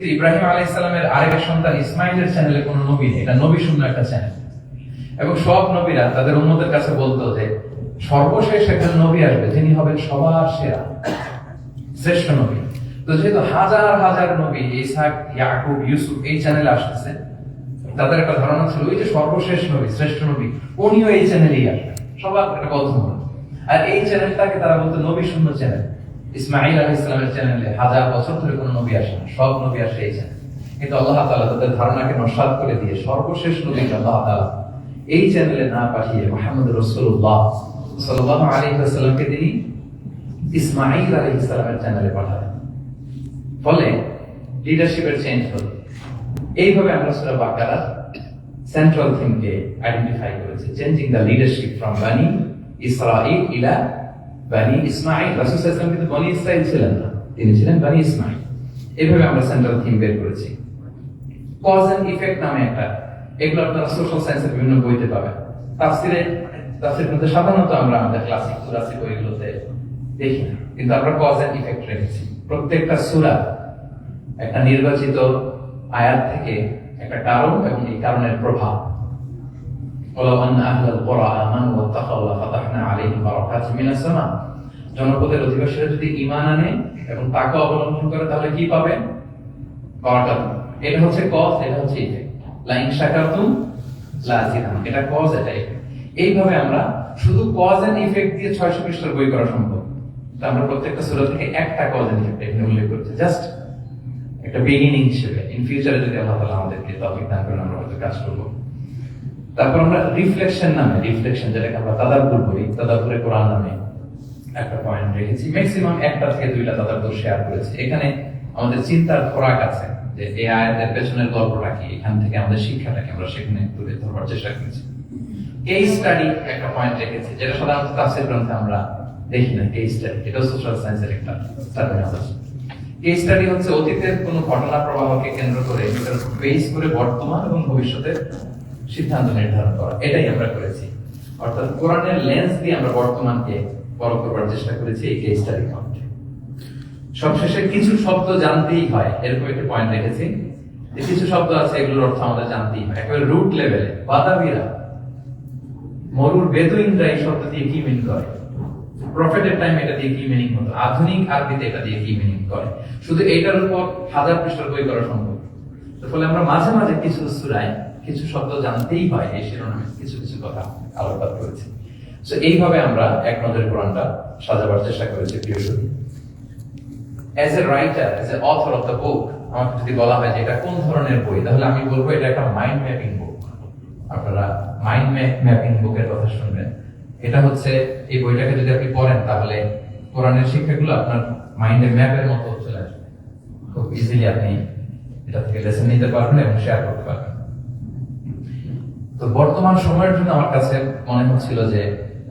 ইব্রাহিম আলাইহিস সালামের আরেক সন্তান ইসমাইলের চ্যানেলে কোনো নবী নেই, এটা নবী শূন্য একটা চ্যানেল এবং সব নবীরা তাদের উন্মতের কাছে বলতো যে, সর্বশেষ একজন নবী আসবে, যিনি হবেন সবার সেরা, শ্রেষ্ঠ নবী। তো যেহেতু হাজার হাজার নবী ইসাক ইয়াকুব, ইউসুফ এই চ্যানেলে আসতেছে, তাদের একটা ধারণা ছিল, ওই যে সর্বশেষ নবী, শ্রেষ্ঠ নবী, উনিও এই চ্যানেলেই আসবেন। সবার একটা কল্পনা আর এই চ্যানেলটাকে তারা বলতো নবী শূন্য চ্যানেল ইসমাইল আলী ইসলামের চ্যানেলে হাজার বছর ধরে কোনো নবী আসে না সব নবী আসে এই চ্যানেল। কিন্তু আল্লাহ তাআলা তাদের ধারণাকে নস্বাত করে দিয়ে সর্বশেষ নবী আল্লাহ তাআলা এই চ্যানেলে না পাঠিয়ে মোহাম্মদ রসুল্লাহ সাল্লাহ আলী সাল্লামকে তিনি ইসমাইল আলী ইসলামের চ্যানেলে পাঠালেন। ফলে লিডারশিপের চেঞ্জ হলো। এইভাবে আমরা সুরা বাকারা সেন্ট্রাল থিমকে আইডেন্টিফাই করেছি চেঞ্জিং দ্য লিডারশিপ ফ্রম বানি ইসরাইল ইলা বানি ইসমাইল রাসূল ওয়াসাল্লাম কিন্তু বনি ইসরাইল ছিলেন না। তিনি ছিলেন বানি ইসমাইল এইভাবে আমরা সেন্ট্রাল থিম বের করেছি। কজ এন্ড ইফেক্ট নামে একটা। এগুলো আপনারা সোশ্যাল সায়েন্সের বিভিন্ন বইতে পাবেন। তাফসিরে তাফসির মধ্যে সাধারণত আমরা আমাদের ক্লাসিক সুরাসি বইগুলোতে দেখি না। কিন্তু আমরা কজ এন্ড ইফেক্ট রেখেছি। প্রত্যেকটা সূরা একটা নির্বাচিত আয়াত থেকে একটা কারণ এবং এই কারণের প্রভাব। ولو أن أهل القرى آمنوا واتقوا لفتحنا عليهم بركات من السماء জনপদের অধিবাসীরা যদি ঈমান আনে এবং তাকে অবলম্বন করে তাহলে কি পাবে বরকত এটা হচ্ছে কজ এটা হচ্ছে ইফেক্ট লাইন শাকারতুম লাজিদান এটা কজ এটা effect। এইভাবে আমরা শুধু কজ এন্ড ইফেক্ট দিয়ে 600 পৃষ্ঠার বই করা সম্ভব তো আমরা প্রত্যেকটা সূরা থেকে একটা কজ এন্ড ইফেক্ট এখানে উল্লেখ করছি জাস্ট একটা বিগিনিং হিসেবে ইন ফিউচারে যদি আল্লাহ তাআলা আমাদেরকে তৌফিক দান করেন আমরা হয়তো কাজ করব তারপর আমরা রিফ্লেকশন নামে রিফ্লেকশন যেটাকে আমরা তাদাব্বুর বলি, তাদাব্বুরে কোরআন নামে একটা পয়েন্ট রেখেছি। ম্যাক্সিমাম একটা থেকে দুইটা তাদাব্বুর শেয়ার করেছি। এখানে আমাদের চিন্তার খোরাক আছে যে এই আয়াতের পেছনের গল্পটা কি? এখান থেকে আমাদের শিক্ষাটাকে আমরা সেখানে তুলে ধরবার চেষ্টা করেছি। কেস স্টাডি একটা পয়েন্ট রেখেছি, যেটা সাধারণত তাফসীর গ্রন্থে আমরা দেখি না কেস স্টাডি এটা সোশ্যাল সায়েন্সের একটা টার্মিনোলজি কেস স্টাডি হচ্ছে অতীতের কোনো ঘটনা প্রবাহকে কেন্দ্র করে বেস করে বর্তমান এবং ভবিষ্যতের সিদ্ধান্ত নির্ধারণ করা। এটাই আমরা করেছি। অর্থাৎ কোরআনের লেন্স দিয়ে আমরা বর্তমানকে বড় করবার চেষ্টা করেছি এই কেস স্টাডি পয়েন্টে সবশেষে কিছু শব্দ জানতেই হয়, এরকম একটা পয়েন্ট রেখেছি যে কিছু শব্দ আছে, এগুলোর অর্থ আমাদের জানতেই হয়। একেবারে রুট লেভেলে বাদাবিরা মরুর বেদুইনরা এই শব্দ দিয়ে কি মিন করে? প্রফেটের টাইম এটা দিয়ে কি মিনিং হতো? আধুনিক আরবিতে এটা দিয়ে কি মিনিং করে? শুধু এইটার উপর হাজার পৃষ্ঠার বই করা সম্ভব। ফলে আমরা মাঝে মাঝে কিছু সুরায় কিছু শব্দ জানতেই হয় এই শিরোনামে কিছু কিছু কথা আলোকপাত করেছি। তো এইভাবে আমরা এক নজরে কোরআনটা সাজাবার চেষ্টা করেছি, প্রিয় সুদী as a writer as a author of the book আমাকে যদি বলা হয় যে এটা কোন ধরনের বই, তাহলে আমি বলব এটা একটা মাইন্ড ম্যাপিং বুক আপনারা মাইন্ড ম্যাপিং বুকের কথা শুনবেন। এটা হচ্ছে, এই বইটাকে যদি আপনি পড়েন, তাহলে কোরআনের শিক্ষাগুলো আপনার মাইন্ডের ম্যাপের মতো চলে আসবে। খুব ইজিলি আপনি এটা থেকে লেসন নিতে পারবেন এবং শেয়ার করতে পারবেন। তো বর্তমান সময়ের জন্য আমার কাছে মনে হচ্ছিল যে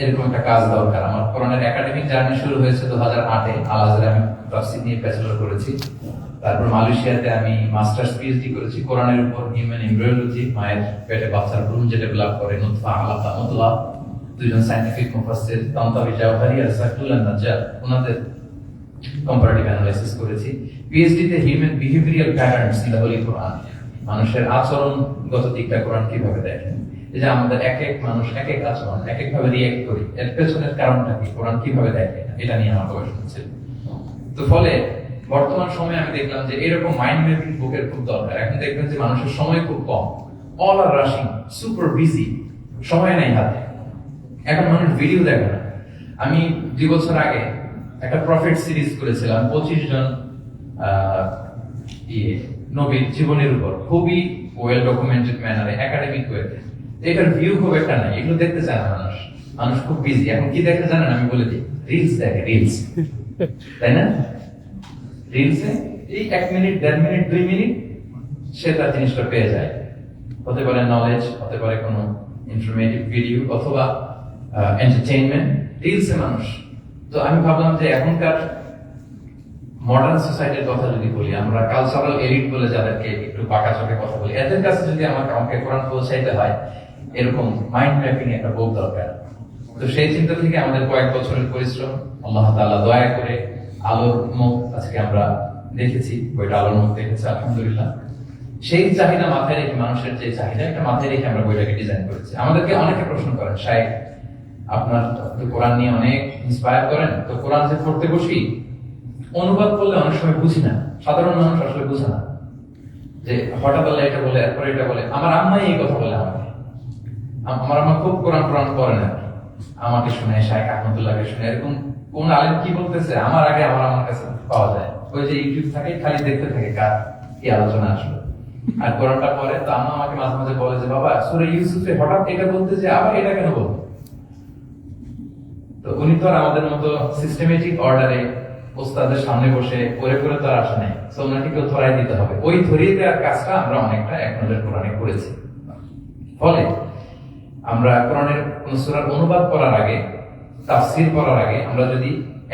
এরকম একটা কাজ দরকার। আমার কোরআনের একাডেমিক জার্নি শুরু হয়েছে দু হাজার আটে। আল আমি তাফসীর নিয়ে ব্যাচেলর করেছি। তারপর মালয়েশিয়াতে আমি মাস্টার্স পিএইচডি করেছি। কোরআনের উপর হিউম্যান এমব্রিওলজি মায়ের পেটে বাচ্চার ভ্রূণ যে ডেভেলপ করে, নুতফা আলাকা মুতলা দুইজন সায়েন্টিফিক মুফাসসির তান্তাবি জাওহারি আর সাকুল্লাহ নাজ্জার, ওনাদের কম্পারেটিভ অ্যানালাইসিস করেছি। পিএইচডি তে human behavioural patterns in the holy Quran. মানুষের আচরণগত দিকটা কোরআন কীভাবে দেখে? এই যে আমাদের এক এক মানুষ এক এক আচরণ এক এক ভাবে রিয়েক্ট করি, এর পেছনের কারণটা কি? কোরআন কীভাবে দেখে? এটা নিয়ে আমার গবেষণা ছিল। তো ফলে বর্তমান সময়ে আমি দেখলাম যে এরকম মাইন্ড ম্যাপিং বুকের খুব দরকার। এখন দেখবেন যে মানুষের সময় খুব কম। All are rushing super busy সময় নাই হাতে। এখন মানুষ ভিডিও দেখে না। আমি দুই বছর আগে একটা প্রফিট সিরিজ করেছিলাম, পঁচিশ জন ইয়ে নবীর জীবনের উপর। খুবই ওয়েল ডকুমেন্টেড ম্যানারে একাডেমিক ওয়েতে এটার ভিউ খুব একটা নাই এগুলো দেখতে চায় না মানুষ। মানুষ খুব বিজি এখন কি দেখতে জানেন? আমি বলে দিই রিলস দেখে রিলস তাই না? রিলসে এই এক মিনিট দেড় মিনিট দুই মিনিট সে তার জিনিসটা পেয়ে যায়। হতে পারে নলেজ হতে পারে কোনো ইনফরমেটিভ ভিডিও অথবা এন্টারটেইনমেন্ট রিলসে মানুষ। তো আমি ভাবলাম যে এখনকার মডার্ন সোসাইটির কথা যদি বলি, আমরা কালচারাল এলিট বলে যাদেরকে একটু বাঁকা চোখে কথা বলি, এদের কাছে যদি আমাকে আমাকে কোরআন পৌঁছাইতে হয়, এরকম মাইন্ড ম্যাপিং একটা বুক দরকার। তো সেই চিন্তা থেকে আমাদের কয়েক বছরের পরিশ্রম, আল্লাহ তাআলা দয়া করে আলোর মুখ আজকে আমরা দেখেছি, বইটা আলোর মুখ দেখেছি, আলহামদুলিল্লাহ। সেই চাহিদা মাথায় রেখে, মানুষের যে চাহিদা একটা মাথায় রেখে আমরা বইটাকে ডিজাইন করেছি। আমাদেরকে অনেকে প্রশ্ন করেন, সাহেব, আপনার কোরআন নিয়ে অনেক ইন্সপায়ার করেন, তো কোরআন যে পড়তে বসি অনুবাদ করলে অনেক সময় বুঝি না। সাধারণ মানুষ আসলে বুঝে না। যে হঠাৎ আল্লাহ এটা বলে, এরপরে এটা বলে। আমার আম্মাই এই কথা বলে আমাকে। আম- আমার আম্মা খুব কোরআন কোরআন করেন আর আমাকে শুনে শাহেখ আহমদুল্লাহকে শুনে। এরকম কোন আলেম কি বলতেছে? আমার আগে আমার আমার কাছে পাওয়া যায়। ওই যে ইউটিউব থাকে, খালি দেখতে থাকে কার কি আলোচনা আসলো। আর কোরআনটা পরে তো আম্মা আমাকে মাঝে মাঝে বলে যে, বাবা, সুরে ইউসুফে হঠাৎ এটা বলতে যে আবার এটা কেন বলব তো উনি তো আর আমাদের মতো সিস্টেমেটিক অর্ডারে ওস্তাদের সামনে বসে করে করে তো আর আসে নাই তো ওনাকে কেউ ধরাই দিতে হবে। ওই ধরিয়ে দেওয়ার কাজটা আমরা অনেকটা এক নজর কোরআনে করেছি। ফলে আমরা কোরআনের সূরার অনুবাদ করার আগে, তাফসীর করার আগে আমরা যদি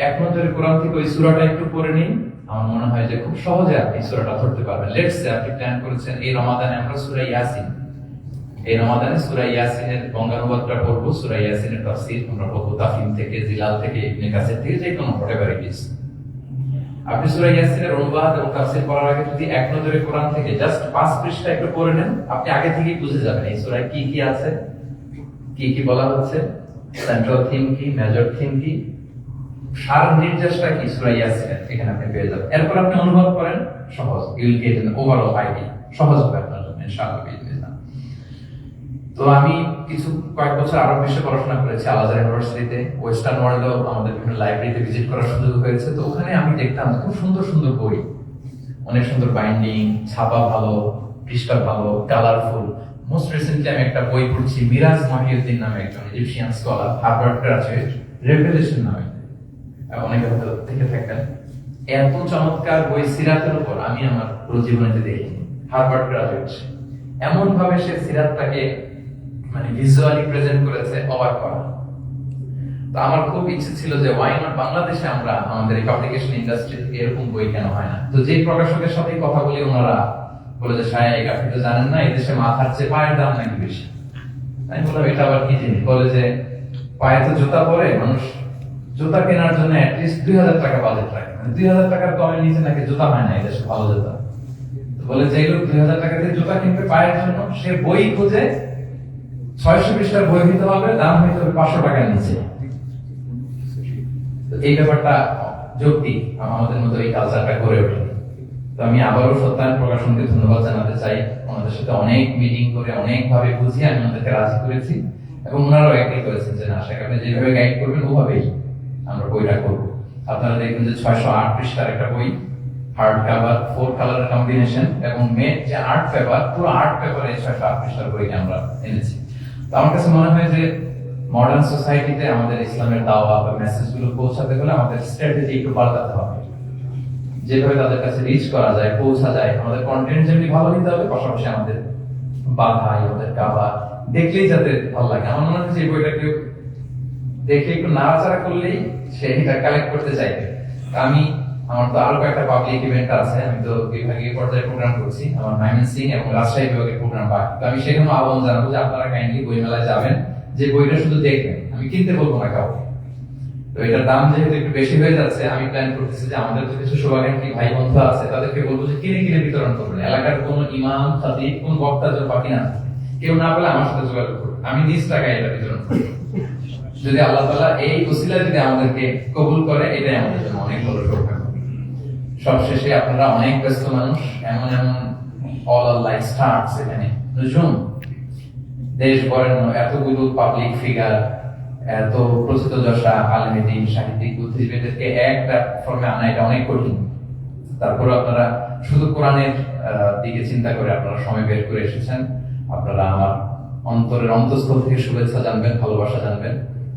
এক নজরে কোরআন থেকে ওই সূরাটা একটু পড়ে নিই, আমার মনে হয় যে খুব সহজে আপনি সূরাটা ধরতে পারবেন। লেটস আপনি প্ল্যান করেছেন, এই রমাদানে আমরা সূরা ইয়াসিন, এই রমাদানে সূরা ইয়াসিনের বঙ্গানুবাদটা পড়ব, সূরা ইয়াসিনের তাফসীর, আমরা পড়ব তাফিম থেকে, জিলাল থেকে, ইবনে থেকে যে কোনো ইট ইজ আপনি সূরা ইয়াসিনের অনুবাদ এবং তাফসীর করার আগে যদি এক নজরে কোরআন থেকে জাস্ট পাঁচ পৃষ্ঠা একটু পড়ে নেন, আপনি আগে থেকেই বুঝে যাবেন এই সূরায় কি কি আছে, কি কি বলা হচ্ছে সেন্ট্রাল থিম কি মেজর থিম কি, সার নির্দেশটা কি সূরা ইয়াসিনের, এখানে আপনি পেয়ে যাবেন। এরপর আপনি অনুবাদ করেন, সহজ you will get overall idea সহজ হবে আপনার জন্য ইনশাআল্লাহ তো আমি কিছু কয়েক বছর আরব বিশ্বে পড়াশোনা করেছি আলাদা ইউনিভার্সিটিতে ওয়েস্টার্ন ওয়ার্ল্ডেও আমাদের বিভিন্ন লাইব্রেরিতে ভিজিট করার সুযোগ হয়েছে। তো ওখানে আমি দেখতাম খুব সুন্দর সুন্দর বই। অনেক সুন্দর বাইন্ডিং ছাপা ভালো, পৃষ্ঠা ভালো কালারফুল মোস্ট রিসেন্টলি আমি একটা বই পড়ছি, মিরাজ মহিউদ্দিন নামে একজন Egyptian scholar Harvard graduate revelation নামে। অনেকে হয়তো দেখে থাকবেন। এত চমৎকার বই সিরাতের উপর আমি আমার পুরো জীবনেতে দেখিনি। হার্ভার্ড গ্রাজুয়েট এমন ভাবে সে সিরাতটাকে মানে ভিজুয়ালি প্রেজেন্ট করেছে অবাক করা তো আমার খুব ইচ্ছে ছিল যে ওয়াই নট বাংলাদেশে আমরা আমাদের এই পাবলিকেশন ইন্ডাস্ট্রি এরকম বই কেন হয় না? তো যে প্রকাশকের সাথে কথা বলি, ওনারা বলে যে সাহেব আপনি তো জানেন না, এদেশে মাথার চেয়ে পায়ের দাম নাকি বেশি? আমি বললাম, এটা আবার কি জিনিস? বলে যে, পায়ে তো জুতা পরে, মানুষ জুতা কেনার জন্য অ্যাটলিস্ট দুই হাজার টাকা বাজেট রাখে। মানে দুই হাজার টাকার কমের নিচে নাকি জুতা হয় না এদেশে ভালো জুতা। বলে যে লোক দুই হাজার টাকা দিয়ে জুতা কিনতে পায়ের জন্য, সে বই খুঁজে ছয়শো পৃষ্ঠার বই দিতে হবে, দাম হইতে হবে পাঁচশো টাকার নিচে। এই ব্যাপারটা যুক্তি আমাদের এই কালচারটা ওঠে। তো আমি আবারও সত্যায়ন প্রকাশনকে ধন্যবাদ জানাতে চাই। ওনাদের সাথে অনেক মিটিং করে অনেক ভাবে বুঝিয়ে আমি ওনাদেরকে রাজি করেছি এবং ওনারাও একই করেছেন যে না যেভাবে গাইড করবেন, ওভাবেই আমরা বইটা করব। আপনারা দেখবেন যে ছয়শো আট পৃষ্ঠার একটা বই হার্ড কাভার ফোর কালারের কম্বিনেশন এবং মেট যে আর্ট পেপার পুরো আর্ট পেপারে ছয়শো আট পৃষ্ঠার বইকে আমরা এনেছি। আমার কাছে মনে হয় যে মডার্ন সোসাইটিতে আমাদের ইসলামের দাওয়া বা মেসেজগুলো পৌঁছাতে গেলে আমাদের স্ট্র্যাটেজি একটু পাল্টাতে হবে। যেভাবে তাদের কাছে রিচ করা যায়, পৌঁছা যায়, আমাদের কন্টেন্ট যেমনি ভালো হতে হবে, পাশাপাশি আমাদের বাধা আমাদের কাবা দেখলেই যাতে ভালো লাগে। আমার মনে যে এই বইটা কেউ দেখে একটু নাড়াচাড়া করলেই সে এটা কালেক্ট করতে চাইবে। আমি আমার তো আরও কয়েকটা পাবলিক ইভেন্ট আছে, আমি তো বিভাগীয় পর্যায়ে প্রোগ্রাম করছি, আমার মাইমেন সিং এবং রাজশাহী বিভাগের প্রোগ্রাম বাকি তো আমি সেখানে আহ্বান জানাব যে আপনারা কাইন্ডলি বই মেলায় যাবেন, যে বইটা শুধু দেখবেন, আমি কিনতে বলব না কাউকে। তো এটার দাম যেহেতু একটু বেশি হয়ে যাচ্ছে, আমি প্ল্যান করতেছি যে আমাদের যে কিছু ভাই বন্ধু আছে, তাদেরকে বলব যে কিনে কিনে বিতরণ করবেন। এলাকার কোন ইমাম খাতিব কোন বক্তা যেন বাকি না কেউ না পেলে আমার সাথে যোগাযোগ করবে আমি নিজ টাকায় এটা বিতরণ করব। যদি আল্লাহ তাআলা এই ওসিলা যদি আমাদেরকে কবুল করে, এটাই আমাদের জন্য অনেক বড় সৌভাগ্য। সবশেষে আপনারা অনেক ব্যস্ত মানুষ, এমন এমন অল লাইফ স্টার্টস এখানে। নজুম, দেশ বরেণ্য এতগুলো পাবলিক ফিগার এত প্রচিত যশা আলমেদিন সাহিত্যিক, বুদ্ধিজীবীদেরকে একটা ফর্মে আনা, এটা অনেক কঠিন। তারপরে আপনারা শুধু কোরআনের দিকে চিন্তা করে আপনারা সময় বের করে এসেছেন। আপনারা আমার অন্তরের অন্তঃস্থল থেকে শুভেচ্ছা জানবেন, ভালোবাসা জানবেন।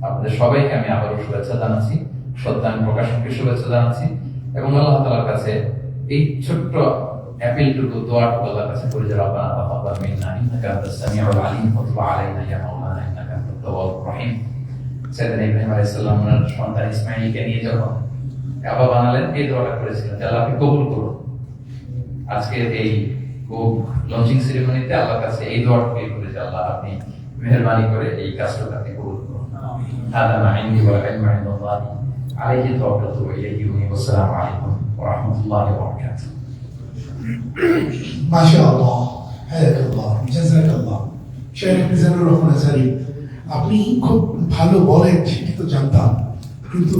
আপনাদের সবাইকে আমি আবারও শুভেচ্ছা জানাচ্ছি সত্যায়ন প্রকাশনকে শুভেচ্ছা জানাচ্ছি। এবং আল্লাহ তালার কাছে এই ছোট্ট অ্যাপিলটুকু দোয়াটুকু আল্লাহর কাছে করে যারা আপনার আলিম ইয়া মাওলানা রহিম ইব্রাহিম আলাইহিস সালাম ওনার সন্তান নিয়ে যখন কাবা বানালেন এই দোয়াটা করেছিলেন আল্লাহ আপনি কবুল করুন। আজকে এই লঞ্চিং সেরেমনিতে আল্লাহর কাছে এই দোয়াটুকু করে যে আল্লাহ আপনি মেহেরবানি করে এই কাজটাকে কবুল করুন। আমিন। ওয়া عليه توكلت واليه والسلام عليكم ورحمة الله وبركاته ما شاء الله حياك الله জাযাক আল্লাহ শেখ মিজানুর রহমান আজারি আপনি খুব ভালো বলেন সেটি তো জানতাম কিন্তু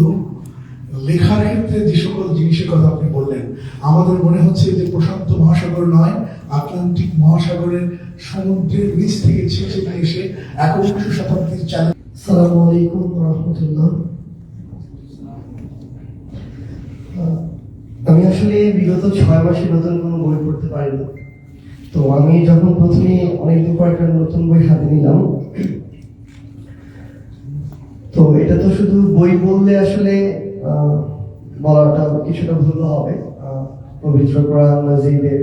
লেখার ক্ষেত্রে যে সকল জিনিসের কথা আপনি বললেন আমাদের মনে হচ্ছে যে প্রশান্ত মহাসাগর নয় আটলান্টিক মহাসাগরের সমুদ্রের নিচ থেকে ছেঁচে এসে একবিংশ শতাব্দীর চ্যালেঞ্জ আসসালামু আলাইকুম রহমতুল্লাহ আমি আসলে বিগত ছয় মাসে নতুন কোনো বই পড়তে পারিনি। তো আমি যখন প্রথমে অনেকদিন পর একটা নতুন বই হাতে নিলাম, তো এটা তো শুধু বই বললে আসলে বলাটা কিছুটা ভুল হবে। পবিত্র কোরআন মাজিদের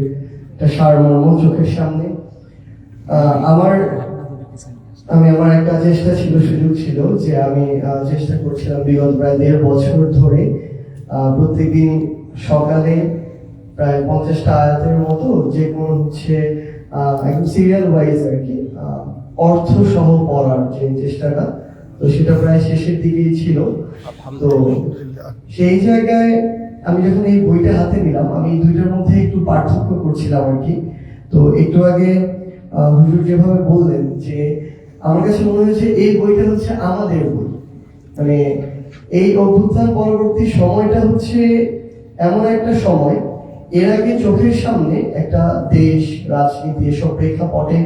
একটা সারমর্ম চোখের সামনে। আমার, আমি আমার একটা চেষ্টা ছিল, সুযোগ ছিল যে আমি চেষ্টা করছিলাম বিগত প্রায় দেড় বছর ধরে প্রত্যেকদিন সকালে প্রায় পঞ্চাশটা আয়াতের মতো যে কোনো হচ্ছে একদম সিরিয়াল ওয়াইজ আর কি অর্থ সহ পড়ার যে চেষ্টাটা তো সেটা প্রায় শেষের দিকেই ছিল। তো সেই জায়গায় আমি যখন এই বইটা হাতে নিলাম আমি দুইটার মধ্যে একটু পার্থক্য করছিলাম আর কি। তো একটু আগে হুজুর যেভাবে বললেন যে আমার কাছে মনে হয়েছে এই বইটা হচ্ছে আমাদের বই। মানে এই অভ্যুত্থান পরবর্তী সময়টা হচ্ছে এমন একটা সময় এর আগে চোখের সামনে একটা দেশ, রাজনীতি, এসব প্রেক্ষাপটে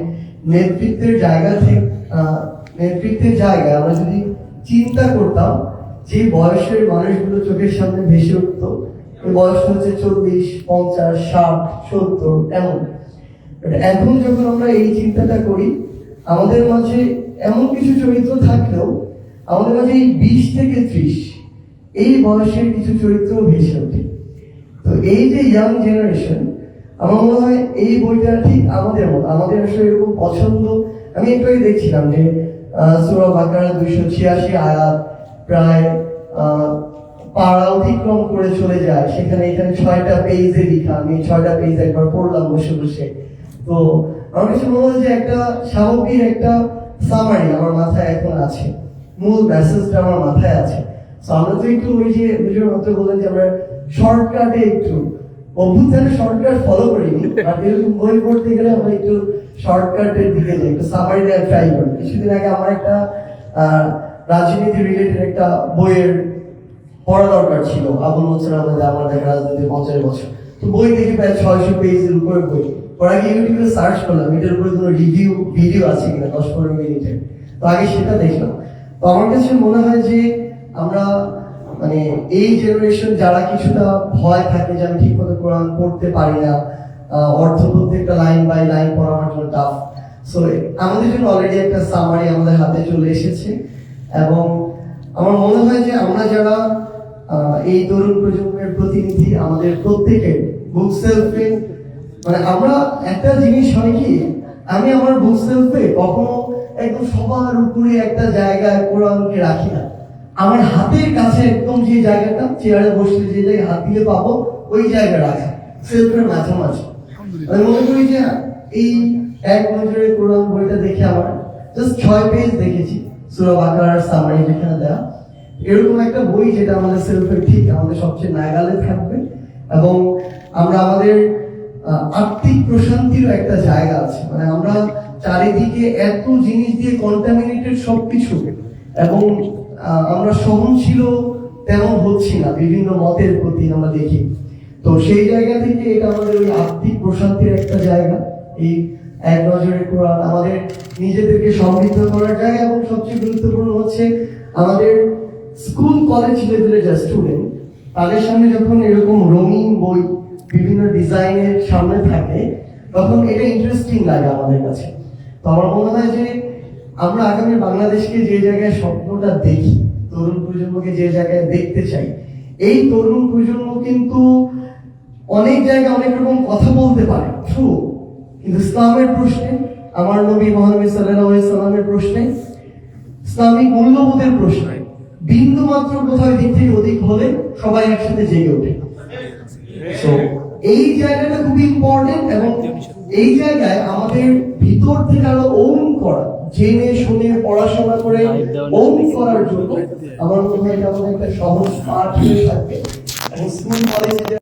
নেতৃত্বের জায়গা থেকে নেতৃত্বের জায়গায় আমরা যদি চিন্তা করতাম, যে বয়সের মানুষগুলো চোখের সামনে ভেসে উঠতো বয়স হচ্ছে চল্লিশ পঞ্চাশ, ষাট, সত্তর, এমন। এখন যখন আমরা এই চিন্তাটা করি, আমাদের মাঝে এমন কিছু চরিত্র থাকলেও, আমাদের মাঝে এই বিশ থেকে ত্রিশ, এই বয়সের কিছু চরিত্র ভেসে ওঠে। তো এই যে ইয়াং জেনারেশন আমার মনে হয় এই বইটা ঠিক আমাদের মতো, আমাদের আসলে এরকম পছন্দ। আমি একটু দেখছিলাম যে সুরা বাকারা দুইশো ছিয়াশি আয়াত প্রায় পাড়া অতিক্রম করে চলে যায়। সেখানে এখানে ছয়টা পেজে লিখা, আমি ছয়টা পেজ একবার পড়লাম বসে বসে। তো আমার কাছে মনে হয় যে একটা সামগ্রিক একটা সামারি আমার মাথায় এখন আছে। মূল মেসেজটা আমার মাথায় আছে। তো আমরা তো একটু ওই যে বুঝুর মতো বললেন যে আমরা শর্টকাটে একটু অভ্যুত্থানের শর্টকাট ফলো করিনি বাট এরকম বই পড়তে গেলে আমরা একটু শর্টকাটের দিকে যাই, একটু সামারি দেওয়ার ট্রাই করি। কিছুদিন আগে আমার একটা রাজনীতি রিলেটেড একটা বইয়ের পড়া দরকার ছিল, আবুল মোসেন আহমেদ আমার দেখা রাজনীতি পঞ্চাশ বছর। তো বই দেখে প্রায় ছয়শো পেজের উপরে বই। পরে আগে ইউটিউবে সার্চ করলাম, এটার উপরে কোনো রিভিউ ভিডিও আছে কিনা, দশ পনেরো মিনিটের। তো আগে সেটা দেখলাম। তো আমার কাছে মনে হয় যে আমরা মানে এই জেনারেশন যারা কিছুটা ভয় থাকে যে আমি ঠিক মতো কোরআন পড়তে পারি না অর্থ প্রত্যেকটা লাইন বাই লাইন পড়া আমার জন্য টাফ সো আমাদের জন্য অলরেডি একটা সামারি আমাদের হাতে চলে এসেছে এবং আমার মনে হয় যে আমরা যারা এই তরুণ প্রজন্মের প্রতিনিধি, আমাদের প্রত্যেকের বুক সেলফে মানে আমরা একটা জিনিস হয় কি, আমি আমার বুক সেলফে কখনো একদম সবার উপরে একটা জায়গায় কোরআনকে রাখি না। আমার হাতের কাছে একদম যে জায়গাটা, চেয়ারে বসলে যে জায়গায় হাত দিলে পাবো, ওই জায়গা রাখা সেলফের মাঝামাঝি। আমি মনে করি যে এই এক নজরে কোরআন বইটা দেখে আমার জাস্ট ছয় পেজ দেখেছি, সুরা বাকার সামারি যেখানে দেওয়া এরকম একটা বই যেটা আমাদের সেলফের ঠিক আমাদের সবচেয়ে নাগালে থাকবে এবং আমরা আমাদের আত্মিক প্রশান্তিরও একটা জায়গা আছে। মানে আমরা চারিদিকে এত জিনিস দিয়ে কন্টামিনেটেড সবকিছু এবং আমরা সহনশীল তেমন হচ্ছি না। বিভিন্ন মতের প্রতি আমরা দেখি। তো সেই জায়গা থেকে এটা আমাদের ওই আত্মিক প্রশান্তির একটা জায়গা। এই এক নজরে কোরআন আমাদের নিজেদেরকে সমৃদ্ধ করার জায়গা এবং সবচেয়ে গুরুত্বপূর্ণ হচ্ছে আমাদের স্কুল, কলেজ লেভেলের যা স্টুডেন্ট তাদের সামনে যখন এরকম রঙিন বই বিভিন্ন ডিজাইনের সামনে থাকে, তখন এটা ইন্টারেস্টিং লাগে আমাদের কাছে। তো আমার মনে হয় যে আমরা আগামী বাংলাদেশকে যে জায়গায় স্বপ্নটা দেখি, তরুণ প্রজন্মকে যে জায়গায় দেখতে চাই, এই তরুণ প্রজন্ম কিন্তু অনেক জায়গায় অনেক রকম কথা বলতে পারে। ট্রু কিন্তু ইসলামের প্রশ্নে, আমার নবী মোহাম্মদ সাল্লাহ প্রশ্নে, ইসলামিক মূল্যবোধের প্রশ্নে, বিন্দু মাত্র কোথাও দিক থেকে অধিক হলে সবাই একসাথে জেগে ওঠে। এই জায়গাটা খুবই ইম্পর্টেন্ট এবং এই জায়গায় আমাদের ভিতর থেকে আরও ওন করা জেনে শুনে পড়াশোনা করে ওন করার জন্য আমার মনে হয় এটা একটা সহজ পাঠ হয়ে থাকবে। স্কুল কলেজে